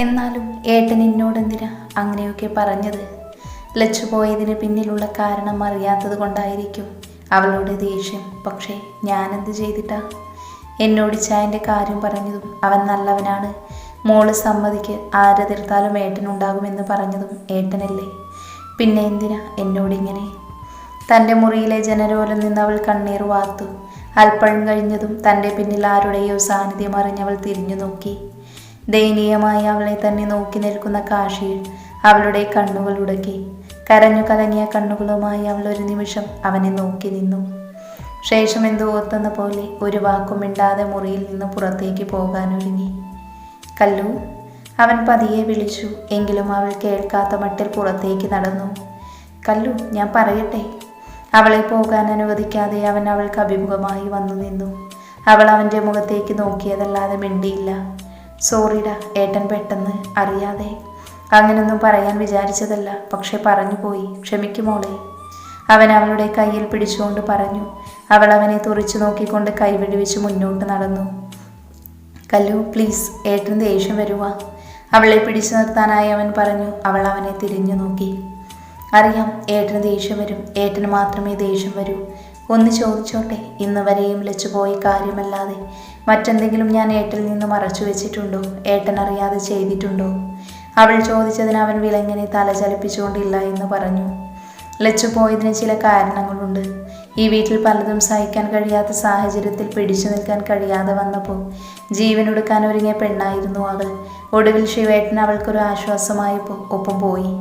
എന്നാലും ഏട്ടൻ എന്നോടെന്തിനാ അങ്ങനെയൊക്കെ പറഞ്ഞത്? ലച്ചു പോയതിന് പിന്നിലുള്ള കാരണം അറിയാത്തത് കൊണ്ടായിരിക്കും അവളുടെ ദേഷ്യം. പക്ഷേ ഞാനെന്ത് ചെയ്തിട്ടാ? എന്നോട് ചായന്റെ കാര്യം പറഞ്ഞതും അവൻ നല്ലവനാണ്. മോൾ സമ്മതിക്ക് ആരെതിർത്താലും ഏട്ടനുണ്ടാകുമെന്ന് പറഞ്ഞതും ഏട്ടനല്ലേ? പിന്നെ എന്തിനാ എന്നോടിങ്ങനെ തന്റെ മുറിയിലെ ജനരോലം നിന്ന് അവൾ കണ്ണീർ വാർത്തു. അൽപ്പഴം കഴിഞ്ഞതും തന്റെ പിന്നിൽ ആരുടെയോ സാന്നിധ്യം അറിഞ്ഞവൾ തിരിഞ്ഞു നോക്കി. ദയനീയമായി അവളെ തന്നെ നോക്കി നിൽക്കുന്ന കാശിയിൽ അവളുടെ കണ്ണുകൾ ഉടക്കി. കരഞ്ഞു കലങ്ങിയ കണ്ണുകളുമായി അവൾ ഒരു നിമിഷം അവനെ നോക്കി നിന്നു. ശേഷം എന്തോ ഓർത്തെന്ന പോലെ ഒരു വാക്കും മിണ്ടാതെ മുറിയിൽ നിന്ന് പുറത്തേക്ക് പോകാനൊരുങ്ങി. കല്ലു അവൻ പതിയെ വിളിച്ചു. എങ്കിലും അവൾ കേൾക്കാത്ത മട്ടിൽ പുറത്തേക്ക് നടന്നു. കല്ലു ഞാൻ പറയട്ടെ. അവളെ പോകാൻ അനുവദിക്കാതെ അവൻ അവൾക്ക് അഭിമുഖമായി വന്നു നിന്നു. അവൾ അവന്റെ മുഖത്തേക്ക് നോക്കിയതല്ലാതെ മിണ്ടിയില്ല. സോറിഡാ ഏട്ടൻ പെട്ടെന്ന് അറിയാതെ. അങ്ങനൊന്നും പറയാൻ വിചാരിച്ചതല്ല പക്ഷെ പറഞ്ഞു പോയി. ക്ഷമിക്കുമോളെ അവൻ അവളുടെ കയ്യിൽ പിടിച്ചുകൊണ്ട് പറഞ്ഞു. അവൾ അവനെ തുറച്ചു നോക്കിക്കൊണ്ട് കൈവെടിവെച്ച് മുന്നോട്ട് നടന്നു. കല്ലു പ്ലീസ് ഏട്ടൻ ദേഷ്യം വരുക അവളെ പിടിച്ചു നിർത്താനായി അവൻ പറഞ്ഞു. അവൾ അവനെ തിരിഞ്ഞു നോക്കി. അറിയാം ഏട്ടന് ദേഷ്യം വരും. ഏട്ടന് മാത്രമേ ദേഷ്യം വരൂ. ഒന്ന് ചോദിച്ചോട്ടെ ഇന്ന് വരെയും ലച്ചുപോയി കാര്യമല്ലാതെ മറ്റെന്തെങ്കിലും ഞാൻ ഏട്ടിൽ നിന്ന് മറച്ചു വെച്ചിട്ടുണ്ടോ? ഏട്ടൻ അറിയാതെ ചെയ്തിട്ടുണ്ടോ? അവൾ ചോദിച്ചതിന് അവൻ വിലങ്ങനെ തല ചലിപ്പിച്ചുകൊണ്ടില്ല എന്ന് പറഞ്ഞു. ലച്ചു പോയതിന് ചില കാരണങ്ങളുണ്ട്. ഈ വീട്ടിൽ പലതും സഹിക്കാൻ കഴിയാത്ത സാഹചര്യത്തിൽ പിടിച്ചു നിൽക്കാൻ കഴിയാതെ വന്നപ്പോൾ ജീവനൊടുക്കാൻ ഒരുങ്ങിയ പെണ്ണായിരുന്നു അവൾ. ഒടുവിൽ ശിവേട്ടൻ അവൾക്കൊരു ആശ്വാസമായി ഒപ്പം പോയി.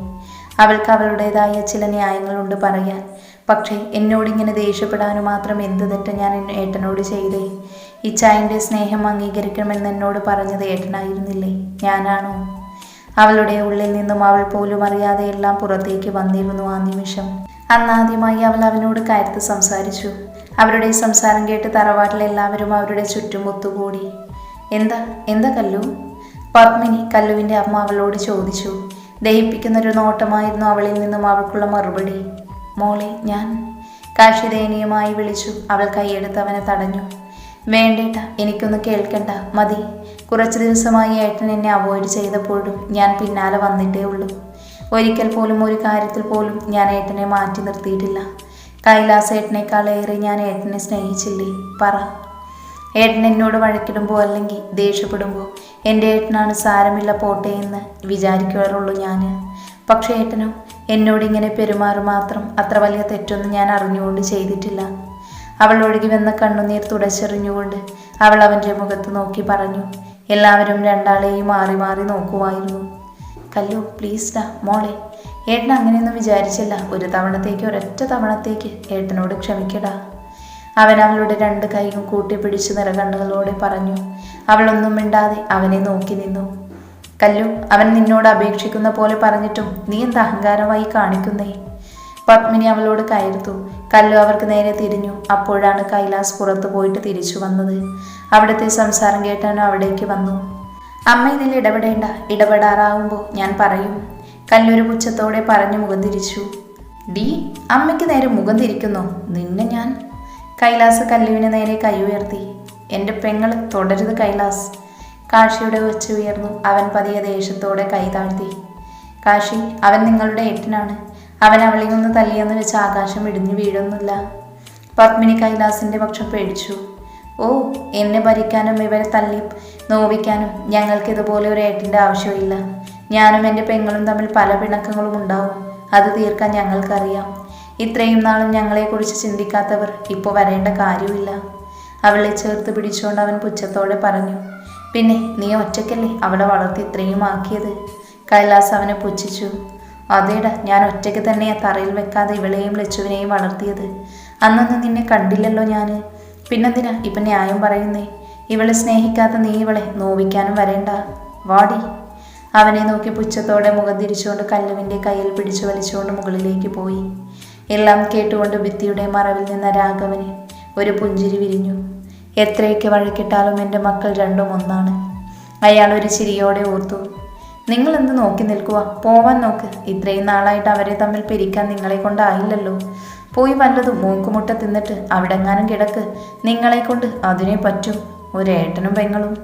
അവൾക്ക് അവളുടേതായ ചില ന്യായങ്ങളുണ്ട് പറയാൻ. പക്ഷേ എന്നോടിങ്ങനെ ദേഷ്യപ്പെടാനും മാത്രം എന്ത് തെറ്റ് ഞാൻ ഏട്ടനോട് ചെയ്തേ? ഇച്ചായന്റെ സ്നേഹം അംഗീകരിക്കണമെന്ന് എന്നോട് പറഞ്ഞത് ഏട്ടനായിരുന്നില്ലേ? ഞാനാണോ? അവളുടെ ഉള്ളിൽ നിന്നും അവൾ പോലും അറിയാതെ എല്ലാം പുറത്തേക്ക് വന്നിരുന്നു ആ നിമിഷം. അന്നാദ്യമായി അവൾ അവനോട് കയർത്ത് സംസാരിച്ചു. അവരുടെ സംസാരം കേട്ട് തറവാട്ടിലെല്ലാവരും അവരുടെ ചുറ്റും ഒത്തുകൂടി. എന്താ? എന്താ കല്ലു? പത്മിനി കല്ലുവിന്റെ അമ്മ അവളോട് ചോദിച്ചു. ദഹിപ്പിക്കുന്നൊരു നോട്ടമായിരുന്നു അവളിൽ നിന്നും അവൾക്കുള്ള മറുപടി. മോളെ ഞാൻ കാക്ഷിദയനീയമായി ദയനീയമായി വിളിച്ചു. അവൾ കൈയെടുത്ത് അവനെ തടഞ്ഞു. വേണ്ടേട്ട എനിക്കൊന്ന് കേൾക്കണ്ട. മതി. കുറച്ച് ദിവസമായി ഏട്ടൻ എന്നെ അവോയ്ഡ് ചെയ്തപ്പോഴും ഞാൻ പിന്നാലെ വന്നിട്ടേ ഉള്ളൂ. ഒരിക്കൽ പോലും ഒരു കാര്യത്തിൽ പോലും ഞാൻ ഏട്ടനെ മാറ്റി നിർത്തിയിട്ടില്ല. കൈലാസ് ഏട്ടനേക്കാളേറെ ഞാൻ ഏട്ടനെ സ്നേഹിച്ചില്ലേ? പറ. ഏട്ടൻ എന്നോട് വഴക്കിടുമ്പോൾ അല്ലെങ്കിൽ ദേഷ്യപ്പെടുമ്പോൾ എന്റെ ഏട്ടനാണ് സാരമില്ല പോട്ടെ എന്ന് വിചാരിക്കാറുള്ളൂ ഞാൻ പക്ഷേ ഏട്ടനോ എന്നോട് ഇങ്ങനെ പെരുമാറും മാത്രം അത്ര വലിയ തെറ്റൊന്നും ഞാൻ അറിഞ്ഞുകൊണ്ട് ചെയ്തിട്ടില്ല. അവൾ ഒഴുകി വന്ന കണ്ണുനീർ തുടച്ചെറിഞ്ഞുകൊണ്ട് അവൾ അവന്റെ മുഖത്ത് നോക്കി പറഞ്ഞു എല്ലാവരും രണ്ടാളെയും മാറി മാറി നോക്കുമായിരുന്നു. കല്ലു പ്ലീസ് ഡാ മോളെ ഏട്ടൻ അങ്ങനെയൊന്നും വിചാരിച്ചില്ല. ഒരു തവണത്തേക്ക് ഒരൊറ്റ തവണത്തേക്ക് ഏട്ടനോട് ക്ഷമിക്കടാ അവൻ അവളുടെ രണ്ട് കൈയും കൂട്ടിപ്പിടിച്ച് നിറകണ്ണുകളോടെ പറഞ്ഞു അവളൊന്നും മിണ്ടാതെ അവനെ നോക്കി നിന്നു. കല്ലു അവൻ നിന്നോട് അപേക്ഷിക്കുന്ന പോലെ പറഞ്ഞിട്ടും നീ എന്ത് അഹങ്കാരമായി കാണിക്കുന്നേ? പത്മിനി അവളോട് കയർത്തു കല്ലു അവർക്ക് നേരെ തിരിഞ്ഞു. അപ്പോഴാണ് കൈലാസ് പുറത്തു പോയിട്ട് തിരിച്ചു വന്നത്. അവിടുത്തെ സംസാരം കേട്ടാണ് അവിടേക്ക് വന്നു. അമ്മ ഇതിൽ ഇടപെടേണ്ട. ഇടപെടാറാവുമ്പോൾ ഞാൻ പറയും. കല്ലൊരു പുച്ഛത്തോടെ പറഞ്ഞു മുഖം തിരിച്ചു. ഡി അമ്മയ്ക്ക് നേരെ മുഖം തിരിക്കുന്നു? നിന്നെ ഞാൻ? കൈലാസ് കല്ലുവിനെ നേരെ കൈ ഉയർത്തി. എന്റെ പെങ്ങൾ തുടരുത് കൈലാസ്. കാശിയുടെ ഒച്ച ഉയർന്നു അവൻ പതിയെ ദേഷ്യത്തോടെ കൈ താഴ്ത്തി. കാശി അവൻ നിങ്ങളുടെ ഏട്ടനാണ്. അവൻ അവളിൽ നിന്ന് തല്ലിയെന്ന് വെച്ച് ആകാശം ഇടിഞ്ഞു വീഴൊന്നുമില്ല പത്മിനി കൈലാസിന്റെ പക്ഷം പേടിച്ചു. ഓ എന്നെ ഭരിക്കാനും ഇവരെ തല്ലി നോവിക്കാനും ഞങ്ങൾക്ക് ഇതുപോലെ ഒരു ഏട്ടിന്റെ ആവശ്യമില്ല. ഞാനും എന്റെ പെങ്ങളും തമ്മിൽ പല പിണക്കങ്ങളും ഉണ്ടാവും. അത് തീർക്കാൻ ഞങ്ങൾക്കറിയാം. ഇത്രയും നാളും ഞങ്ങളെക്കുറിച്ച് ചിന്തിക്കാത്തവർ ഇപ്പോൾ വരേണ്ട കാര്യമില്ല അവളെ ചേർത്ത് പിടിച്ചുകൊണ്ട് അവൻ പുച്ഛത്തോടെ പറഞ്ഞു. പിന്നെ നീ ഒറ്റയ്ക്കല്ലേ അവളെ വളർത്തി ഇത്രയും ആക്കിയത്? കൈലാസ് അവനെ പുച്ഛിച്ചു. അതേടാ ഞാൻ ഒറ്റയ്ക്ക് തന്നെ ആ തറയിൽ വെക്കാതെ ഇവളെയും ലച്ചുവിനെയും വളർത്തിയത്. അന്നൊന്നും നിന്നെ കണ്ടില്ലല്ലോ ഞാൻ പിന്നെന്തിനാ ഇപ്പം ന്യായം പറയുന്നേ? ഇവളെ സ്നേഹിക്കാത്ത നീ ഇവളെ നോവിക്കാനും വരേണ്ട. വാടി. അവനെ നോക്കി പുച്ഛത്തോടെ മുഖം തിരിച്ചുകൊണ്ട് കല്ലുവിന്റെ കയ്യിൽ പിടിച്ചു വലിച്ചുകൊണ്ട് മുകളിലേക്ക് പോയി. എല്ലാം കേട്ടുകൊണ്ട് ഭിത്തിയുടെ മറവിൽ നിന്ന രാഘവന് ഒരു പുഞ്ചിരി വിരിഞ്ഞു. എത്രയൊക്കെ വഴക്കിട്ടാലും എന്റെ മക്കൾ രണ്ടും ഒന്നാണ്. അയാൾ ഒരു ചിരിയോടെ ഓർത്തു നിങ്ങൾ എന്ത് നോക്കി നിൽക്കുക പോവാൻ നോക്ക്. ഇത്രയും നാളായിട്ട് അവരെ തമ്മിൽ പിരിക്കാൻ നിങ്ങളെ കൊണ്ടായില്ലല്ലോ. പോയി വല്ലതും മൂക്കുമുട്ട തിന്നിട്ട് അവിടെങ്ങാനും കിടക്ക്. നിങ്ങളെ കൊണ്ട് അതിനെ പറ്റും. ഒരേട്ടനും പെങ്ങളും.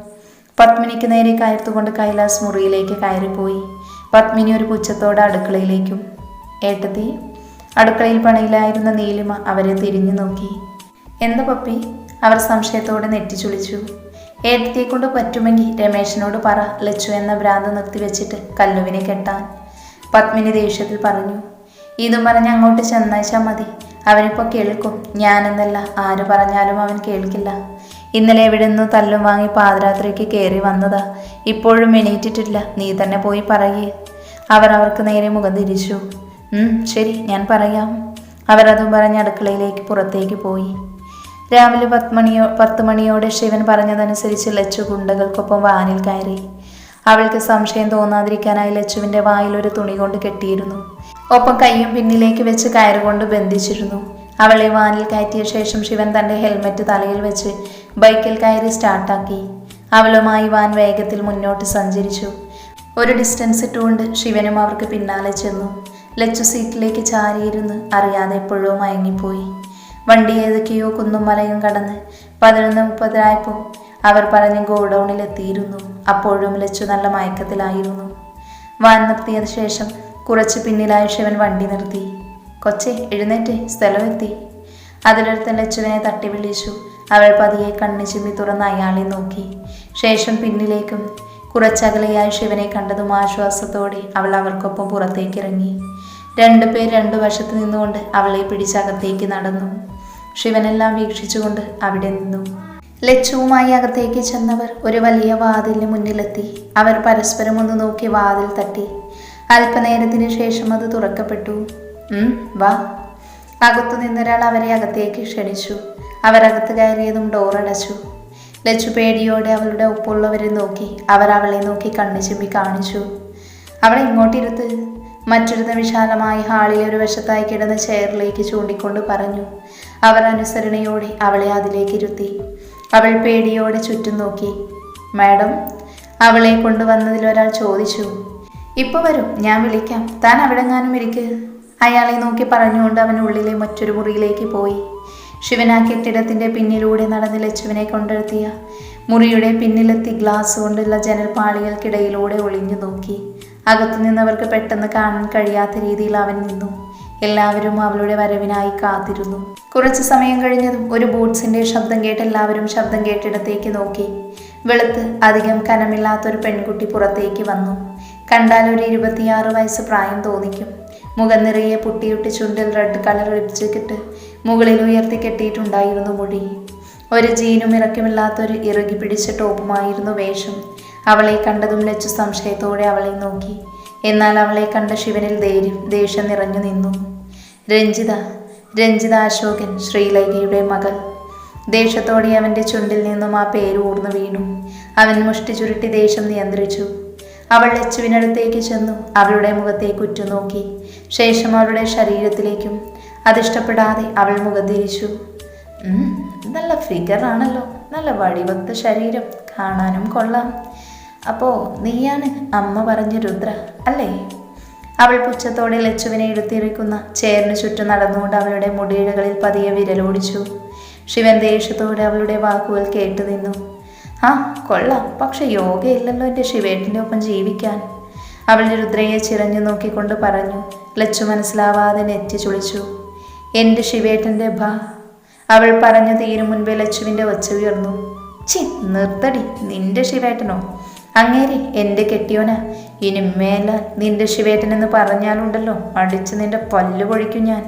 പത്മിനിക്ക് നേരെ കയർത്തുകൊണ്ട് കൈലാസ് മുറിയിലേക്ക് കയറിപ്പോയി. പത്മിനി ഒരു പുച്ഛത്തോടെ അടുക്കളയിലേക്കും. ഏട്ടത്തി അടുക്കളയിൽ പണിയിലായിരുന്ന നീലിമ അവരെ തിരിഞ്ഞു നോക്കി. എന്താ പപ്പി? അവർ സംശയത്തോടെ നെറ്റിച്ചുളിച്ചു. ഏട്ടത്തിയെ കൊണ്ട് പറ്റുമെങ്കിൽ രമേശനോട് പറ ലച്ചു എന്ന ഭ്രാന്ത് നിർത്തിവെച്ചിട്ട് കല്ലുവിനെ കെട്ടാൻ. പത്മിനി ദേഷ്യത്തിൽ പറഞ്ഞു ഇതും പറഞ്ഞ് അങ്ങോട്ട് ചെന്നയച്ചാൽ മതി. അവനിപ്പോൾ കേൾക്കും. ഞാനെന്നല്ല ആര് പറഞ്ഞാലും അവൻ കേൾക്കില്ല. ഇന്നലെ എവിടെ നിന്ന് തല്ലും വാങ്ങി പാതിരാത്രിക്ക് കയറി വന്നതാ. ഇപ്പോഴും എണീറ്റിട്ടില്ല. നീ തന്നെ പോയി പറയേ. അവർ അവർക്ക് നേരെ മുഖം തിരിച്ചു. "ഉം, ശരി ഞാൻ പറയാം. അവരതും പറഞ്ഞ് അടുക്കളയിലേക്ക് പുറത്തേക്ക് പോയി. രാവിലെ പത്ത് മണിയോ പത്ത് മണിയോടെ ശിവൻ പറഞ്ഞതനുസരിച്ച് ലച്ചു ഗുണ്ടകൾക്കൊപ്പം വാനിൽ കയറി. അവൾക്ക് സംശയം തോന്നാതിരിക്കാനായി ലച്ചുവിന്റെ വായിൽ ഒരു തുണി കൊണ്ട് കെട്ടിയിരുന്നു. ഒപ്പം കൈയും പിന്നിലേക്ക് വെച്ച് കയറുകൊണ്ട് ബന്ധിച്ചിരുന്നു. അവളെ വാനിൽ കയറ്റിയ ശേഷം ശിവൻ തന്റെ ഹെൽമറ്റ് തലയിൽ വെച്ച് ബൈക്കിൽ കയറി സ്റ്റാർട്ടാക്കി. അവളുമായി വാൻ വേഗത്തിൽ മുന്നോട്ട് സഞ്ചരിച്ചു. ഒരു ഡിസ്റ്റൻസ് ഇട്ടുകൊണ്ട് ശിവനും അവർക്ക് പിന്നാലെ ചെന്നു. ലച്ചു സീറ്റിലേക്ക് ചാരിയിരുന്ന് അറിയാതെ എപ്പോഴോ മയങ്ങിപ്പോയി. വണ്ടി ഏതൊക്കെയോ കുന്നും മലയും കടന്ന് പതിനൊന്ന് മുപ്പതിനായപ്പോൾ അവർ പറഞ്ഞ് ഗോഡൌണിലെത്തിയിരുന്നു. അപ്പോഴും ലച്ചു നല്ല മയക്കത്തിലായിരുന്നു. വാൻ നിർത്തിയതിനു ശേഷം കുറച്ച് പിന്നിലായി ശിവൻ വണ്ടി നിർത്തി. കൊച്ചെ എഴുന്നേറ്റ് സ്ഥലമെത്തി. അതിലൊരുത്തൻ ലച്ചുവിനെ തട്ടി വിളിച്ചു. അവൾ പതിയെ കണ്ണു ചിമ്മി തുറന്ന് അയാളെ നോക്കി. ശേഷം പിന്നിലേക്കും കുറച്ചകലെയായി ശിവനെ കണ്ടതും ആശ്വാസത്തോടെ അവൾ അവർക്കൊപ്പം പുറത്തേക്ക് ഇറങ്ങി രണ്ടുപേർ രണ്ടു വശത്ത് നിന്നുകൊണ്ട് അവളെ പിടിച്ചകത്തേക്ക് നടന്നു. ശിവനെല്ലാം വീക്ഷിച്ചുകൊണ്ട് അവിടെ നിന്നു. ലച്ചുവുമായി അകത്തേക്ക് ചെന്നവർ ഒരു വലിയ വാതിലിന് മുന്നിലെത്തി. അവർ പരസ്പരം ഒന്ന് നോക്കി വാതിൽ തട്ടി. അല്പനേരത്തിന് ശേഷം അത് തുറക്കപ്പെട്ടു. വാ. അകത്തു നിന്നൊരാൾ അവരെ അകത്തേക്ക് ക്ഷണിച്ചു. അവരകത്ത് കയറിയതും ഡോറടച്ചു ലച്ചു പേടിയോടെ അവളുടെ ഒപ്പമുള്ളവരെ നോക്കി. അവർ അവളെ നോക്കി കണ്ണു ചിമ്മി കാണിച്ചു. അവളെ ഇങ്ങോട്ടിരുത്ത്. മറ്റൊരുത്ത വിശാലമായ ഹാളിൽ ഒരു വശത്തായി കിടന്ന ചെയറിലേക്ക് ചൂണ്ടിക്കൊണ്ട് പറഞ്ഞു. അവർ അനുസരണയോടെ അവളെ അതിലേക്ക് ഇരുത്തി. അവൾ പേടിയോടെ ചുറ്റും നോക്കി. മാഡം അവളെ കൊണ്ടുവന്നതിൽ ഒരാൾ ചോദിച്ചു. ഇപ്പൊ വരും ഞാൻ വിളിക്കാം. താൻ അവിടെങ്ങാനും ഇരിക്ക്. അയാളെ നോക്കി പറഞ്ഞുകൊണ്ട് അവൻ ഉള്ളിലെ മറ്റൊരു മുറിയിലേക്ക് പോയി. ശിവൻ ആ കെട്ടിടത്തിന്റെ പിന്നിലൂടെ നടന്ന് ലച്ചുവിനെ കൊണ്ടെത്തിയ. മുറിയുടെ പിന്നിലെത്തി ഗ്ലാസ് കൊണ്ടുള്ള ജനൽപാളികൾക്കിടയിലൂടെ ഒളിഞ്ഞു നോക്കി. അകത്തു നിന്നവർക്ക് പെട്ടെന്ന് കാണാൻ കഴിയാത്ത രീതിയിൽ അവൻ നിന്നു. എല്ലാവരും അവളുടെ വരവിനായി കാത്തിരുന്നു. കുറച്ചു സമയം കഴിഞ്ഞതും ഒരു ബൂട്ട്സിന്റെ ശബ്ദം കേട്ട് എല്ലാവരും ശബ്ദം കേട്ടിടത്തേക്ക് നോക്കി. വെളുത്ത് അധികം കനമില്ലാത്ത ഒരു പെൺകുട്ടി പുറത്തേക്ക് വന്നു. കണ്ടാൽ ഒരു ഇരുപത്തിയാറ് വയസ്സ് പ്രായം തോന്നിക്കും. മുഖം നിറയെ പുട്ടിയുട്ടി ചുണ്ടിൽ റെഡ് കളർ ലിപ്സ്റ്റിക്കിട്ട് മുകളിൽ ഉയർത്തി കെട്ടിയിട്ടുണ്ടായിരുന്നു മുടി. ഒരു ജീനും ഇറക്കമില്ലാത്തൊരു ഇറുകി പിടിച്ച ടോപ്പുമായിരുന്നു വേഷം. അവളെ കണ്ടതും ലച്ചു സംശയത്തോടെ അവളെ നോക്കി. എന്നാൽ അവളെ കണ്ട ശിവനിൽ ധൈര്യം ദേഷ്യം നിറഞ്ഞു നിന്നു. രഞ്ജിത രഞ്ജിത അശോകൻ ശ്രീലൈകയുടെ മകൾ. ദേഷ്യത്തോടെ അവന്റെ ചുണ്ടിൽ നിന്നും ആ പേര് ഊർന്നു വീണു. അവൻ മുഷ്ടി ചുരുട്ടി ദേഷ്യം നിയന്ത്രിച്ചു. അവൾ ലച്ചുവിനടുത്തേക്ക് ചെന്നു അവളുടെ മുഖത്തേക്ക് ഉറ്റുനോക്കി ശേഷം അവളുടെ ശരീരത്തിലേക്കും അതിഷ്ടപ്പെടാതെ അവൾ മുഖം തിരിച്ചു. "ഉം, നല്ല ഫിഗറാണല്ലോ നല്ല വടിവത്ത ശരീരം. കാണാനും കൊള്ളാം. അപ്പോ നീയാണ് അമ്മ പറഞ്ഞ രുദ്ര അല്ലേ? അവൾ പുച്ഛത്തോടെ ലച്ചുവിനെ എടുത്തിരിക്കുന്ന ചേറിന് ചുറ്റും നടന്നുകൊണ്ട് അവളുടെ മുടിയിഴകളിൽ പതിയെ വിരലോടിച്ചു. ശിവൻ ദേഷ്യത്തോടെ അവളുടെ വാക്കുകൾ കേട്ടു നിന്നു. ആ കൊള്ളാം. പക്ഷെ യോഗയില്ലല്ലോ എന്റെ ശിവേട്ടിന്റെ ഒപ്പം ജീവിക്കാൻ. അവൾ രുദ്രയെ ചിറഞ്ഞു നോക്കിക്കൊണ്ട് പറഞ്ഞു. ലച്ചു മനസ്സിലാവാതെ നെറ്റി ചുളിച്ചു. എന്റെ ശിവേട്ടന്റെ ഭ അവൾ പറഞ്ഞു തീരും മുൻപേ ലച്ചുവിന്റെ ഒച്ച ഉയർന്നു. ചി നിർത്തടി. നിന്റെ ശിവേട്ടനോ? അങ്ങേരെ എന്റെ കെട്ടിയോന ഇനി മേല നിന്റെ ശിവേട്ടനെന്ന് പറഞ്ഞാലുണ്ടല്ലോ അടിച്ച് നിന്റെ പല്ല് പൊഴിക്കും ഞാൻ.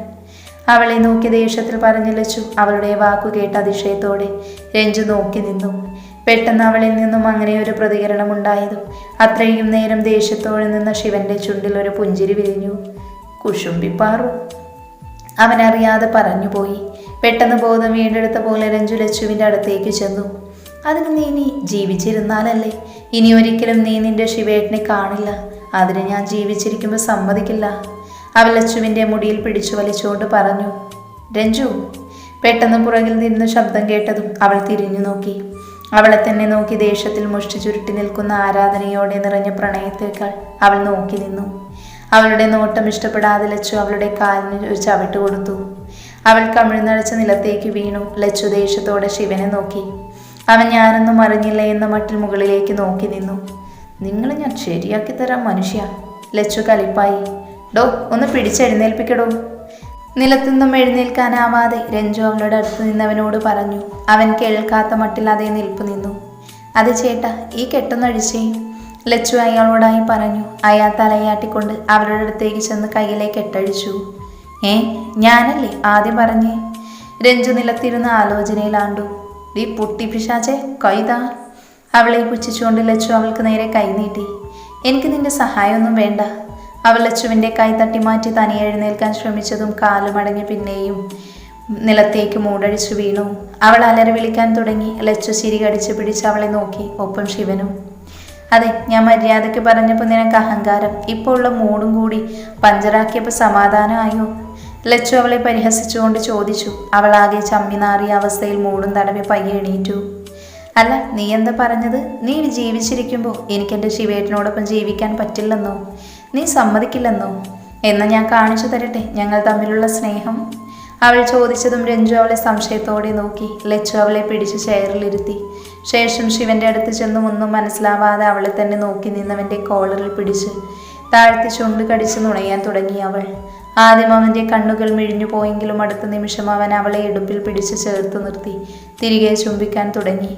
അവളെ നോക്കി ദേഷ്യത്തിൽ പറഞ്ഞു ലച്ചു അവളുടെ വാക്കു കേട്ട അതിശയത്തോടെ രഞ്ജു നോക്കി നിന്നു. പെട്ടെന്ന് അവളിൽ നിന്നും അങ്ങനെ ഒരു പ്രതികരണം ഉണ്ടായതും അത്രയും നേരം ദേഷ്യത്തോടെ നിന്ന ശിവന്റെ ചുണ്ടിൽ ഒരു പുഞ്ചിരി വിരിഞ്ഞു. കുശുംബിപ്പാറു അവനറിയാതെ പറഞ്ഞുപോയി പെട്ടെന്ന് ബോധം വീണ്ടെടുത്ത പോലെ രഞ്ജു ലച്ചുവിന്റെ അടുത്തേക്ക് ചെന്നു. അതിന് നീ നീ ജീവിച്ചിരുന്നാലല്ലേ? ഇനി ഒരിക്കലും നീ നിന്റെ ശിവേട്ടനെ കാണില്ല. അതിന് ഞാൻ ജീവിച്ചിരിക്കുമ്പോൾ സമ്മതിക്കില്ല. അവൾ ലച്ചുവിന്റെ മുടിയിൽ പിടിച്ചു വലിച്ചുകൊണ്ട് പറഞ്ഞു രഞ്ജു. പെട്ടെന്ന് പുറകിൽ നിന്ന് ശബ്ദം കേട്ടതും അവൾ തിരിഞ്ഞു നോക്കി. അവളെ തന്നെ നോക്കി ദേഷ്യത്തിൽ മുഷ്ടി ചുരുട്ടി നിൽക്കുന്ന ആരാധനയോടെ നിറഞ്ഞ പ്രണയത്തേക്കാൾ അവൾ നോക്കി നിന്നു. അവളുടെ നോട്ടം ഇഷ്ടപ്പെടാതെ ലച്ചു അവളുടെ കാലിന് ഒരു ചവിട്ട് കൊടുത്തു. അവൾ കമിഴ്ന്നടച്ച നിലത്തേക്ക് വീണു. ലച്ചു ദേഷ്യത്തോടെ ശിവനെ നോക്കി. അവൻ ഞാനൊന്നും അറിഞ്ഞില്ല എന്ന മട്ടിൽ മുകളിലേക്ക് നോക്കി നിന്നു. നിങ്ങൾ ഞാൻ ശരിയാക്കി തരാം മനുഷ്യ ലച്ചു കലിപ്പായി. ഡോ ഒന്ന് പിടിച്ചെഴുന്നേൽപ്പിക്കടോ നിലത്തുനിന്നും എഴുന്നേൽക്കാനാവാതെ രഞ്ജു അവളുടെ അടുത്ത് നിന്നവനോട് പറഞ്ഞു. അവൻ കേൾക്കാത്ത മട്ടിൽ അതേ നിൽപ്പ് നിന്നു. അത് ചേട്ടാ ഈ കെട്ടൊന്നഴിച്ചേ ലച്ചു അയാളോടായി പറഞ്ഞു. അയാൾ തലയാട്ടിക്കൊണ്ട് അവരുടെ അടുത്തേക്ക് ചെന്ന് കയ്യിലെ കെട്ടഴിച്ചു. ഏ ഞാനല്ലേ ആദ്യം പറഞ്ഞേ? രഞ്ജു നിലത്തിരുന്ന ആലോചനയിലാണ്ടു. ഈ പുട്ടി പിശാചെ കൈതാ. അവളെ പുച്ഛിച്ചുകൊണ്ട് ലച്ചു അവൾക്ക് നേരെ കൈ നീട്ടി. എനിക്ക് നിന്റെ സഹായമൊന്നും വേണ്ട. അവൾ ലച്ചുവിന്റെ കൈ തട്ടി മാറ്റി തനിയെ എഴുന്നേൽക്കാൻ ശ്രമിച്ചതും കാലുമടങ്ങി പിന്നെയും നിലത്തേക്ക് മൂടഴിച്ചു വീണു. അവൾ അലറി വിളിക്കാൻ തുടങ്ങി. ലച്ചു ചിരി കടിച്ചു പിടിച്ച് അവളെ നോക്കി ഒപ്പം ശിവനും. അതെ ഞാൻ മര്യാദയ്ക്ക് പറഞ്ഞപ്പോൾ നിനക്ക് അഹങ്കാരം. ഇപ്പോൾ ഉള്ള മൂടും കൂടി പഞ്ചറാക്കിയപ്പോൾ സമാധാനമായോ? ലച്ചു അവളെ പരിഹസിച്ചുകൊണ്ട് ചോദിച്ചു. അവൾ ആകെ ചമ്മി നാറിയ അവസ്ഥയിൽ മൂടും തടവി പയ്യെ എണീറ്റു. അല്ല നീ എന്താ പറഞ്ഞത്? നീ ജീവിച്ചിരിക്കുമ്പോൾ എനിക്ക് എന്റെ ശിവേട്ടനോടൊപ്പം ജീവിക്കാൻ പറ്റില്ലെന്നോ? നീ സമ്മതിക്കില്ലെന്നോ? എന്ന് ഞാൻ കാണിച്ചു തരട്ടെ ഞങ്ങൾ തമ്മിലുള്ള സ്നേഹം? അവൾ ചോദിച്ചതും രഞ്ജു അവളെ സംശയത്തോടെ നോക്കി. ലച്ചു അവളെ പിടിച്ച് ചെയറിലിരുത്തി ശേഷം ശിവന്റെ അടുത്ത് ചെന്നും ഒന്നും മനസ്സിലാവാതെ അവളെ തന്നെ നോക്കി നിന്നവന്റെ കോളറിൽ പിടിച്ച് താഴ്ത്തി ചുണ്ട് കടിച്ച് നുണയാൻ തുടങ്ങി അവൾ. ആദ്യം അവന്റെ കണ്ണുകൾ മിഴിഞ്ഞു പോയെങ്കിലും അടുത്ത നിമിഷം അവൻ അവളെ ഇടുപ്പിൽ പിടിച്ച് ചേർത്ത് നിർത്തി. തിരികെ ചുംബിക്കാൻ തുടങ്ങി.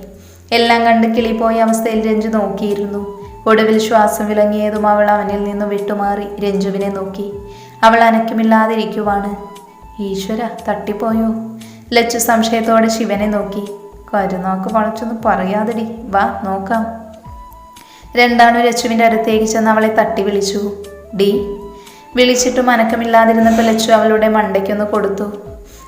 എല്ലാം കണ്ട് കിളിപ്പോയ അവസ്ഥയിൽ രഞ്ജു നോക്കിയിരുന്നു. ഒടുവിൽ ശ്വാസം വിളങ്ങിയതും അവൾ അവനിൽ നിന്ന് വിട്ടുമാറി രഞ്ജുവിനെ നോക്കി. അവൾ അനക്കമില്ലാതിരിക്കുവാണ്. ഈശ്വര തട്ടിപ്പോയോ? ലച്ചു സംശയത്തോടെ ശിവനെ നോക്കി. കരുനാക്ക് വളച്ചൊന്ന് പറയാതെടി. വാ നോക്കാം. രണ്ടാണു ലച്ചുവിന്റെ അടുത്തേക്ക് ചെന്ന് അവളെ തട്ടി വിളിച്ചു. ഡി വിളിച്ചിട്ടും അനക്കമില്ലാതിരുന്ന പിളച്ചു അവളുടെ മണ്ടയ്ക്കൊന്ന് കൊടുത്തു.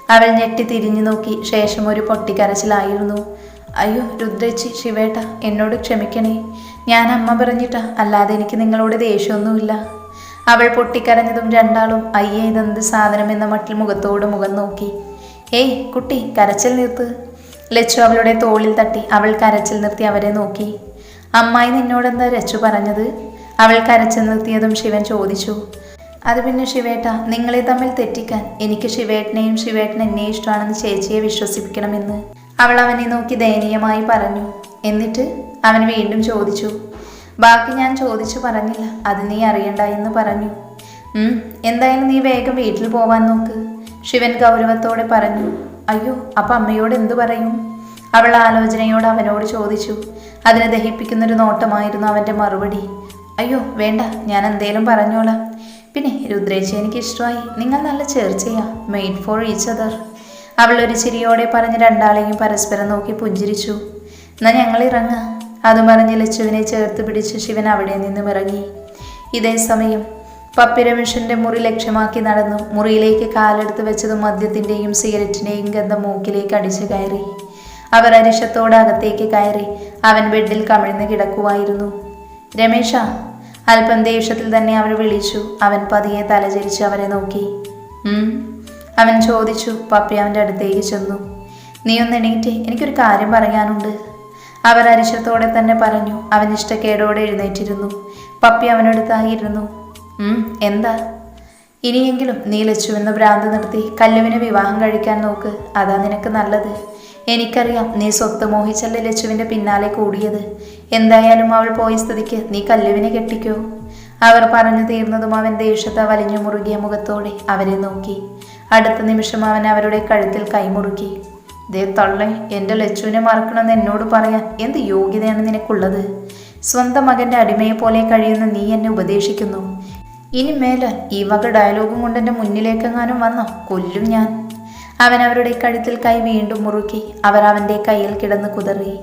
അവൾ ഞെട്ടി തിരിഞ്ഞു നോക്കി. ശേഷം ഒരു പൊട്ടിക്കരച്ചിലായിരുന്നു. അയ്യോ രുദ്രച്ചി ശിവേട്ട എന്നോട് ക്ഷമിക്കണേ. ഞാൻ അമ്മ പറഞ്ഞിട്ടാ. അല്ലാതെ എനിക്ക് നിങ്ങളോട് ദേഷ്യമൊന്നുമില്ല. അവൾ പൊട്ടിക്കരഞ്ഞതും രണ്ടാളും അയ്യേ ഇതെന്ത് സാധനം എന്ന മട്ടിൽ മുഖത്തോട് മുഖം നോക്കി. ഏയ് കുട്ടി കരച്ചിൽ നിർത്ത്. ലച്ചു അവളുടെ തോളിൽ തട്ടി. അവൾ കരച്ചിൽ നിർത്തി അവരെ നോക്കി. അമ്മായി നിന്നോടെന്താ രച്ചു പറഞ്ഞത്? അവൾ കരച്ചിൽ നിർത്തിയതും ശിവൻ ചോദിച്ചു. അത് പിന്നെ ശിവേട്ട നിങ്ങളെ തമ്മിൽ തെറ്റിക്കാൻ എനിക്ക് ശിവേട്ടനെയും ശിവേട്ടൻ എന്നെ ഇഷ്ടമാണെന്ന് ചേച്ചിയെ വിശ്വസിപ്പിക്കണമെന്ന്. അവൾ അവനെ നോക്കി ദയനീയമായി പറഞ്ഞു. എന്നിട്ട് അവൻ വീണ്ടും ചോദിച്ചു ബാക്കി ഞാൻ ചോദിച്ചു പറഞ്ഞില്ല അത് നീ അറിയണ്ട എന്ന് പറഞ്ഞു. എന്തായാലും നീ വേഗം വീട്ടിൽ പോവാൻ നോക്ക്. ശിവൻ ഗൗരവത്തോടെ പറഞ്ഞു അയ്യോ അപ്പൊ അമ്മയോട് എന്തു പറയും? അവൾ ആലോചനയോട് അവനോട് ചോദിച്ചു അതിനെ ദഹിപ്പിക്കുന്നൊരു നോട്ടമായിരുന്നു അവന്റെ മറുപടി. അയ്യോ വേണ്ട ഞാൻ എന്തേലും പറഞ്ഞോളാം. പിന്നെ രുദ്രേച്ചി എനിക്ക് ഇഷ്ടമായി നിങ്ങൾ നല്ല ചേർച്ചയാ. മെയ്ഡ് ഫോർ ഈച്ച് അതർ അവൾ ഒരു ചിരിയോടെ പറഞ്ഞ് രണ്ടാളെയും പരസ്പരം നോക്കി പുഞ്ചിരിച്ചു. എന്നാ ഞങ്ങൾ ഇറങ്ങാം. അതും പറഞ്ഞ് ലച്ചുവിനെ ചേർത്ത് പിടിച്ച് ശിവൻ അവിടെ നിന്നും ഇറങ്ങി. ഇതേ സമയം പപ്പി രമേശന്റെ മുറി ലക്ഷ്യമാക്കി നടന്നു. മുറിയിലേക്ക് കാലെടുത്ത് വെച്ചത് മദ്യത്തിന്റെയും സിഗരറ്റിന്റെയും ഗന്ധം മൂക്കിലേക്ക് അടിച്ചു കയറി. അവർ അരിശത്തോടകത്തേക്ക് കയറി. അവൻ ബെഡിൽ കമിഴ്ന്ന് കിടക്കുവായിരുന്നു. രമേശ അല്പം ദേഷ്യത്തിൽ തന്നെ അവൾ വിളിച്ചു. അവൻ പതിയെ തലചരിച്ച് അവരെ നോക്കി. അവൻ ചോദിച്ചു. പപ്പി അവന്റെ അടുത്തേക്ക് ചെന്നു. നീ ഒന്ന് എണീറ്റ്. എനിക്കൊരു കാര്യം പറയാനുണ്ട്. അവർ അരിശത്തോടെ തന്നെ പറഞ്ഞു. അവൻ ഇഷ്ടക്കേടോടെ എഴുന്നേറ്റിരുന്നു. പപ്പി അവനടുത്തായിരുന്നു. എന്താ? ഇനിയെങ്കിലും നീ ലച്ചുവെന്ന് ഭ്രാന്ത് നിർത്തി. കല്ലുവിനെ വിവാഹം കഴിക്കാൻ നോക്ക്. അതാ നിനക്ക് നല്ലത്. എനിക്കറിയാം നീ സ്വത്ത് മോഹിച്ചല്ലേ ലച്ചുവിന്റെ പിന്നാലെ കൂടിയത്. എന്തായാലും അവൾ പോയ സ്ഥിതിക്ക് നീ കല്ലുവിനെ കെട്ടിക്കോ. അവർ പറഞ്ഞു തീർന്നതും അവൻ ദേഷ്യത്തെ വലിഞ്ഞു മുറുകിയ മുഖത്തോടെ അവരെ നോക്കി. അടുത്ത നിമിഷം അവൻ അവരുടെ കഴുത്തിൽ കൈമുറുക്കി. ദേ തള്ളെ എന്റെ ലച്ചുവിനെ മറക്കണമെന്ന് എന്നോട് പറയാൻ എന്ത് യോഗ്യതയാണ് നിനക്കുള്ളത്? സ്വന്തം മകന്റെ അടിമയെ പോലെ കഴിയുന്ന നീ എന്നെ ഉപദേശിക്കുന്നു. ഇനി മേല ഈ വക ഡയലോഗും കൊണ്ട് എന്റെ മുന്നിലേക്കെങ്ങാനും വന്നോ? കൊല്ലും ഞാൻ. അവൻ അവരുടെ കഴുത്തിൽ കൈ വീണ്ടും മുറുക്കി അവർ അവന്റെ കയ്യിൽ കിടന്ന് കുതറി.